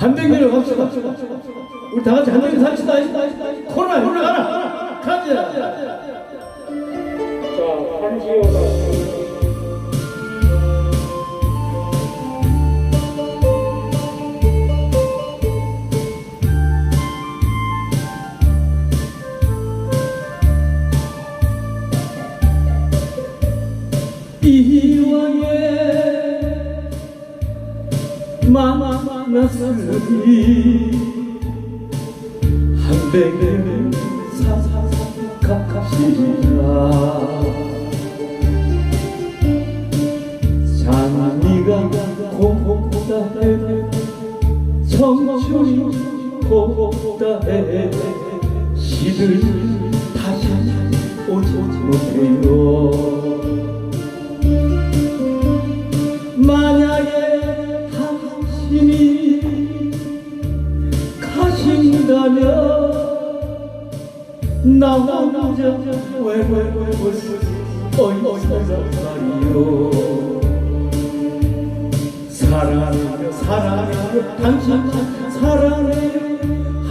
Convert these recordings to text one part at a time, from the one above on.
한백년을 갑시다. 우리 다 같이 한백년 삽시다. 코로나 올라가라. 가자. 자, 한지호가 이왕에 만났으니 한백년 사사갑시다. 장미가 고다해 청춘이 고다해. 시들 다시 오지 못해요 나 혼자 외로울 수 어이없어요. 사랑해 사랑해 당신 사랑해.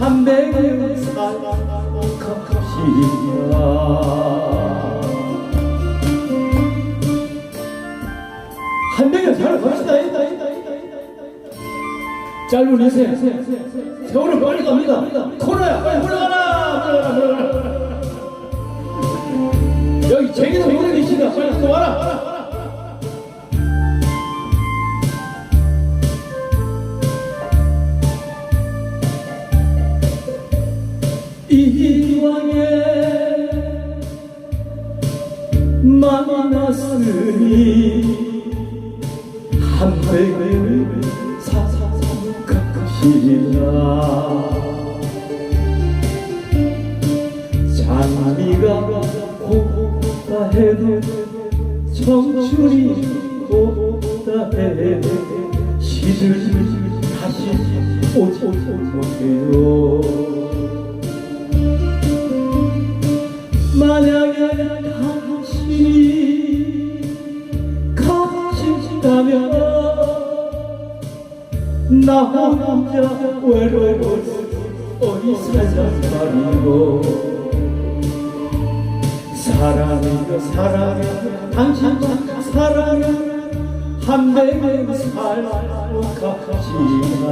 한백을 사랑합시다 한백을 살아갑시다. 짧은 인생 세월은 빨리 갑니다. 코로나야 빨리 물러가 여기 제기도 오래 계시다. 빨리 또 와라. 이왕에 만났으니 한백을 사사각시라. 장미가 고다 해도 청춘이 고다 해도 시들 다시 오지 못해요. 만약에 당신이 가신다면 나 혼자 외로울 어디 세상 말이고 사랑이여 사랑이여 당신 사랑을 한백을 살고 갑시다